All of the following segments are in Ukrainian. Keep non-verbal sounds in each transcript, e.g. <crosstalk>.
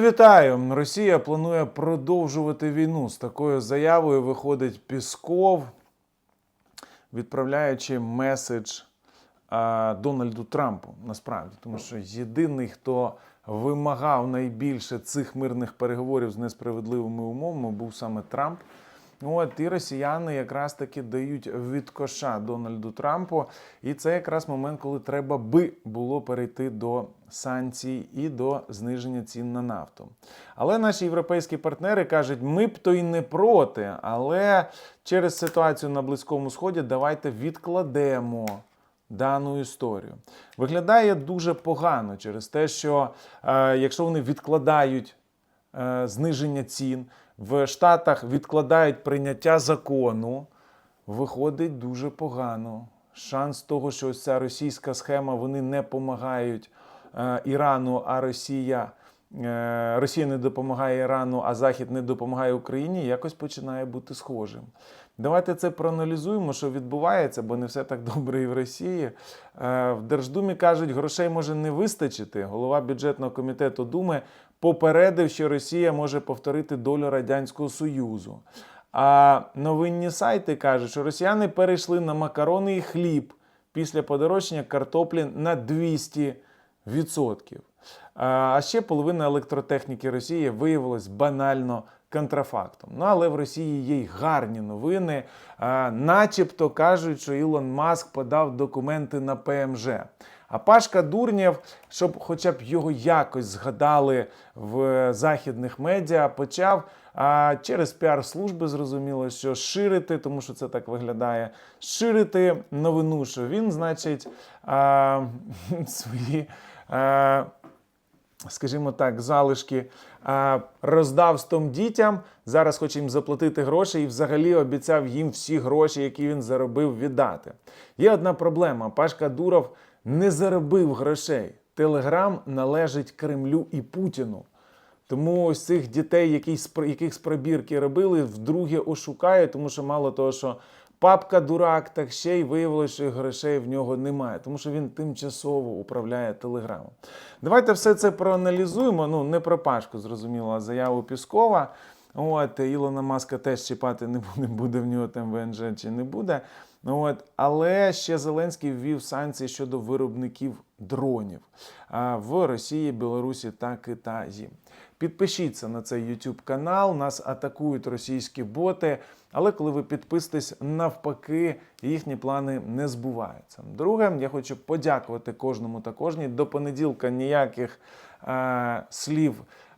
Вітаю! Росія планує продовжувати війну. З такою заявою виходить Пісков, відправляючи меседж а, Дональду Трампу. Насправді, тому що єдиний, хто вимагав найбільше цих мирних переговорів з несправедливими умовами, був саме Трамп. От і росіяни якраз таки дають від коша Дональду Трампу. І це якраз момент, коли треба би було перейти до санкцій і до зниження цін на нафту. Але наші європейські партнери кажуть, ми б то й не проти, але через ситуацію на Близькому Сході давайте відкладемо дану історію. Виглядає дуже погано через те, що е, якщо вони відкладають е, зниження цін, в Штатах відкладають прийняття закону, виходить дуже погано. Шанс того, що ця російська схема вони не допомагають е, Ірану, а Росія. Е, Росія не допомагає Ірану, а Захід не допомагає Україні, якось починає бути схожим. Давайте це проаналізуємо, що відбувається, бо не все так <laughs> добре і в Росії. Е, В Держдумі кажуть, грошей може не вистачити. Голова бюджетного комітету Думи попередив, що Росія може повторити долю Радянського Союзу. А новинні сайти кажуть, що росіяни перейшли на макарони і хліб після подорожчання картоплі на 200%. А ще половина електротехніки Росії виявилась банально контрафактом. Ну але в Росії є й гарні новини. А, начебто кажуть, що Ілон Маск подав документи на ПМЖ. А Пашка Дурнєв, щоб хоча б його якось згадали в західних медіа, почав а, через піар-служби зрозуміло, що ширити, тому що це так виглядає, ширити новину, що він, значить, а, <laughs> свої. А, скажімо так, залишки роздав стом дітям. Зараз хоче їм заплатити гроші і взагалі обіцяв їм всі гроші, які він заробив, віддати. Є одна проблема: Пашка Дуров не заробив грошей. Телеграм належить Кремлю і Путіну. Тому ось цих дітей, яких з пробірки робили, вдруге ошукають, тому що мало того, що папка дурак, так ще й виявилося, що грошей в нього немає, тому що він тимчасово управляє телеграмом. Давайте все це проаналізуємо. Ну, не про Пашку, зрозуміло, а заяву Піскова. От, Ілона Маска теж чіпати не буде, <laughs> буде в нього там ВНЖ чи не буде. От, але ще Зеленський ввів санкції щодо виробників дронів в Росії, Білорусі та Китаї. Підпишіться на цей YouTube канал, нас атакують російські боти. Але коли ви підписуєтесь, навпаки, їхні плани не збуваються. Друге, я хочу подякувати кожному та кожній. До понеділка ніяких е, слів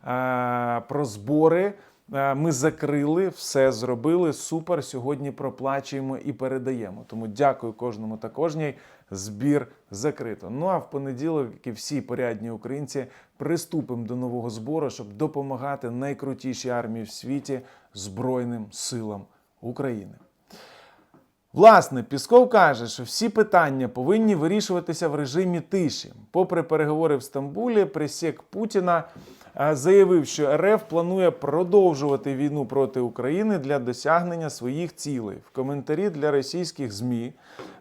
е, про збори. Е, Ми закрили, все зробили. Супер. Сьогодні проплачуємо і передаємо. Тому дякую кожному та кожній. Збір закрито. Ну а в понеділок, як і всі порядні українці, приступимо до нового збору, щоб допомагати найкрутішій армії в світі Збройним силам України. Власне, Пісков каже, що всі питання повинні вирішуватися в режимі тиші. Попри переговори в Стамбулі, пресік Путіна заявив, що РФ планує продовжувати війну проти України для досягнення своїх цілей. В коментарі для російських ЗМІ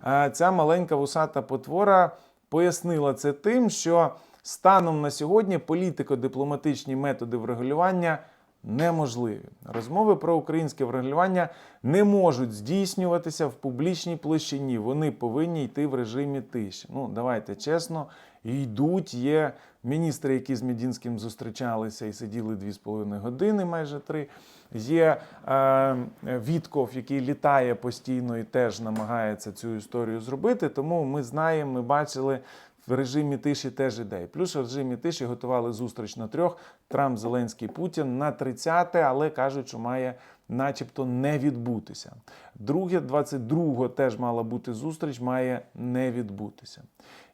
е, ця маленька вусата потвора пояснила це тим, що станом на сьогодні політико-дипломатичні методи врегулювання неможливі. Розмови про українське врегулювання не можуть здійснюватися в публічній площині. Вони повинні йти в режимі тиші. Ну, давайте чесно, йдуть. Є міністри, які з Медінським зустрічалися і сиділи 2,5 години, майже три. Є е, Вітков, який літає постійно і теж намагається цю історію зробити. Тому ми знаємо, ми бачили. В режимі тиші теж ідей. Плюс в режимі тиші готували зустріч на трьох: Трамп, Зеленський, Путін на 30, але кажуть, що має начебто не відбутися. Друге, 22-го теж мала бути зустріч, має не відбутися.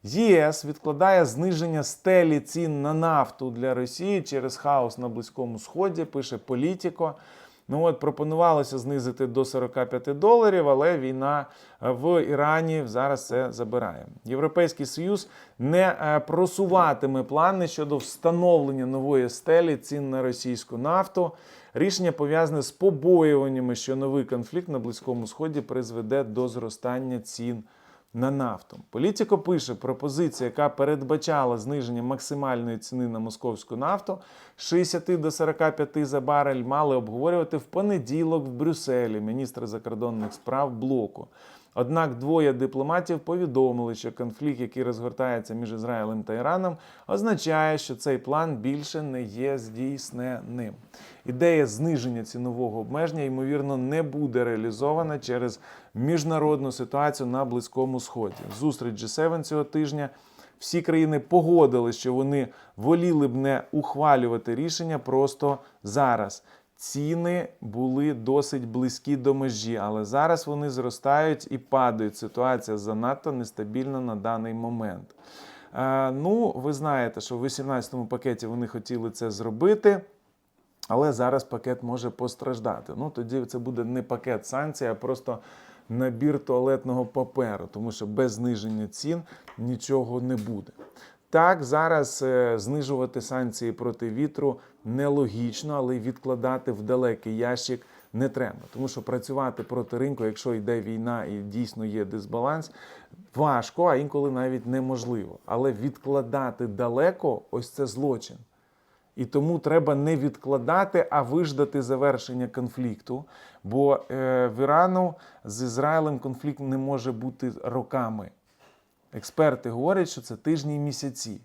ЄС відкладає зниження стелі цін на нафту для Росії через хаос на Близькому Сході, пише Політіко. Ну от пропонувалося знизити до 45 доларів, але війна в Ірані зараз це забирає. Європейський союз не е, просуватиме плани щодо встановлення нової стелі цін на російську нафту. Рішення пов'язане з побоюваннями, що новий конфлікт на Близькому Сході призведе до зростання цін на нафту. Політико пише, пропозиція, яка передбачала зниження максимальної ціни на московську нафту з 60 до 45 за барель, мали обговорювати в понеділок в Брюсселі міністри закордонних справ блоку. Однак двоє дипломатів повідомили, що конфлікт, який розгортається між Ізраїлем та Іраном, означає, що цей план більше не є здійсненим. Ідея зниження цінового обмеження, ймовірно, не буде реалізована через міжнародну ситуацію на Близькому Сході. Зустріч G7 цього тижня. Всі країни погодили, що вони воліли б не ухвалювати рішення просто зараз. Ціни були досить близькі до межі, але зараз вони зростають і падають. Ситуація занадто нестабільна на даний момент. Е, ну, ви знаєте, що в 18-му пакеті вони хотіли це зробити. Але зараз пакет може постраждати. Ну тоді це буде не пакет санкцій, а просто набір туалетного паперу, тому що без зниження цін нічого не буде. Так, зараз е, знижувати санкції проти вітру нелогічно, але й відкладати в далекий ящик не треба. Тому що працювати проти ринку, якщо йде війна і дійсно є дисбаланс, важко, а інколи навіть неможливо. Але відкладати далеко ось це злочин. І тому треба не відкладати, а виждати завершення конфлікту. Бо е, в Ірану з Ізраїлем конфлікт не може бути роками. Експерти говорять, що це тижні і місяці.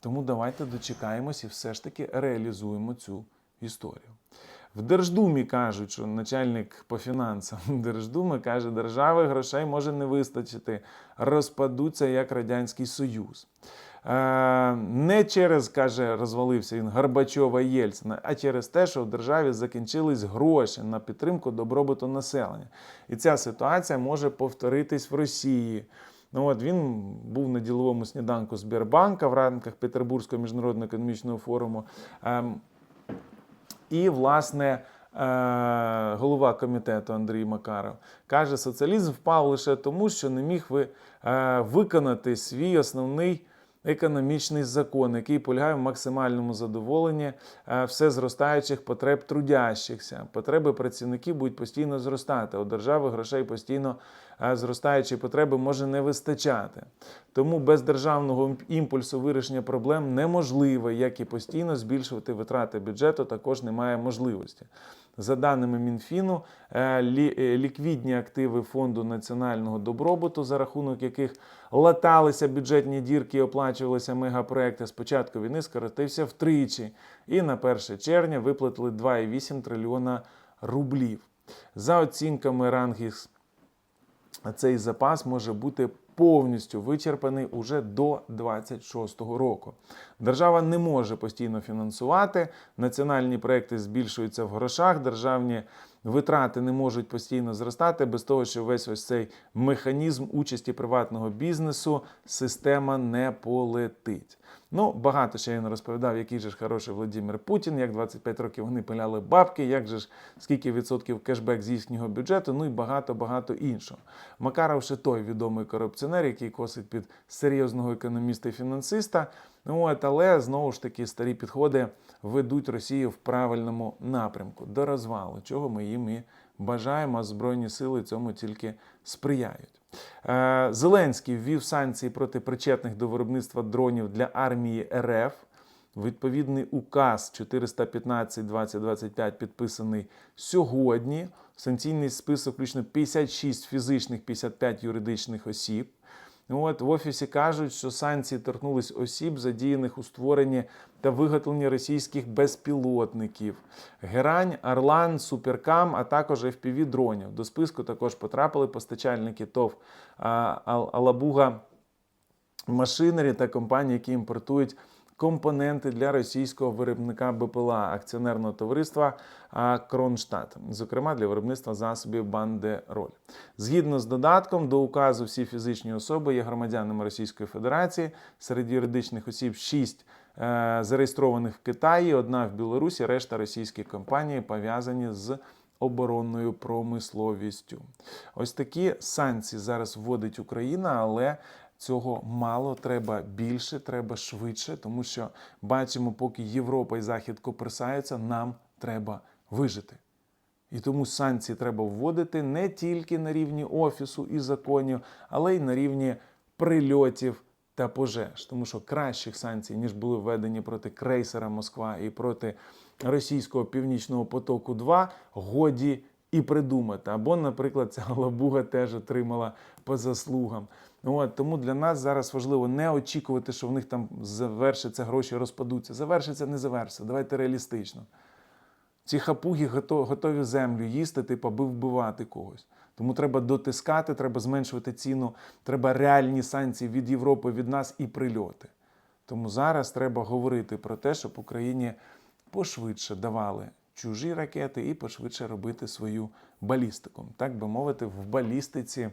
Тому давайте дочекаємось і все ж таки реалізуємо цю історію. В Держдумі кажуть, що начальник по фінансам <laughs> Держдуми каже, держави грошей може не вистачити, розпадуться як Радянський Союз. Е, Не через, каже, розвалився він Горбачова Єльцина, а через те, що в державі закінчились гроші на підтримку добробуту населення. І ця ситуація може повторитись в Росії. Ну от він був на діловому сніданку Сбербанка в рамках Петербурзького міжнародного економічного форуму. Ем, і, власне, е, голова комітету Андрій Макаров каже, соціалізм впав лише тому, що не міг ви, е, виконати свій основний економічний закон, який полягає в максимальному задоволенні е, все зростаючих потреб трудящихся. Потреби працівників будуть постійно зростати. У держави грошей постійно е, зростаючі потреби може не вистачати. Тому без державного імпульсу вирішення проблем неможливе, як і постійно збільшувати витрати бюджету також немає можливості. За даними Мінфіну, е, е, ліквідні активи фонду національного добробуту, за рахунок яких латалися бюджетні дірки і оплачувалися мегапроекти, з початку війни скоротився втричі. І на 1 червня виплатили 2,8 трильйона рублів. За оцінками Рангіс, цей запас може бути повністю вичерпаний уже до 26-го року. Держава не може постійно фінансувати, національні проекти збільшуються в грошах, державні витрати не можуть постійно зростати без того, що весь ось цей механізм участі приватного бізнесу система не полетить. Ну, багато ще він розповідав, який же ж хороший Владимир Путін, як 25 років вони пиляли бабки, як же ж скільки відсотків кешбек з їхнього бюджету, ну і багато-багато іншого. Макаров ще той відомий корупціонер, який косить під серйозного економіста і фінансиста. Ну, от, але знову ж таки старі підходи ведуть Росію в правильному напрямку до розвалу, чого ми їм і бажаємо, Збройні сили цьому тільки сприяють. Е, Зеленський ввів санкції проти причетних до виробництва дронів для армії РФ. Відповідний указ 415-2025 підписаний сьогодні. Санкційний список включно 56 фізичних, 55 юридичних осіб. От в офісі кажуть, що санкції торкнулись осіб, задіяних у створенні та виготовленні російських безпілотників, Герань, Орлан, Суперкам, а також fpv дронів. До списку також потрапили постачальники ТОВ Алабуга Машинері та компанії, які імпортують компоненти для російського виробника БПЛА акціонерного товариства Кронштадт, зокрема для виробництва засобів Бандероль. Згідно з додатком до указу, всі фізичні особи є громадянами Російської Федерації. Серед юридичних осіб 6 е, зареєстрованих в Китаї, одна в Білорусі, решта російські компанії пов'язані з оборонною промисловістю. Ось такі санкції зараз вводить Україна, але цього мало, треба більше, треба швидше, тому що бачимо, поки Європа і Захід коперсаються, нам треба вижити. І тому санкції треба вводити не тільки на рівні офісу і законів, але й на рівні прильотів та пожеж. Тому що кращих санкцій, ніж були введені проти крейсера Москва і проти російського північного потоку 2 годі і придумати. Або, наприклад, ця лабуга теж отримала по заслугам. От, тому для нас зараз важливо не очікувати, що в них там завершаться гроші, розпадуться. Завершиться, не завершиться. Давайте реалістично. Ці хапуги готові землю їсти, типу, аби вбивати когось. Тому треба дотискати, треба зменшувати ціну, треба реальні санкції від Європи, від нас і прильоти. Тому зараз треба говорити про те, щоб Україні пошвидше давали чужі ракети і пошвидше робити свою балістику. Так би мовити, в балістиці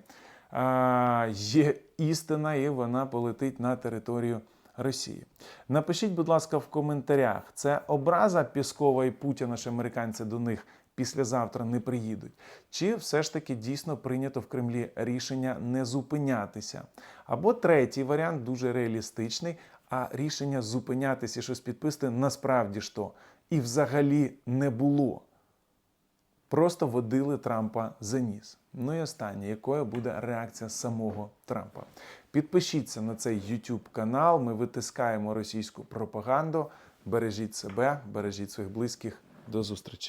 а, є істина, і вона полетить на територію Росії. Напишіть, будь ласка, в коментарях, це образа Піскова і Путіна, що американці до них післязавтра не приїдуть, чи все ж таки дійсно прийнято в Кремлі рішення не зупинятися. Або третій варіант дуже реалістичний, а рішення зупинятися і щось підписати насправді ж то і взагалі не було. Просто водили Трампа за ніс. Ну і останнє, якою буде реакція самого Трампа. Підпишіться на цей YouTube канал. Ми витискаємо російську пропаганду. Бережіть себе, бережіть своїх близьких. До зустрічі.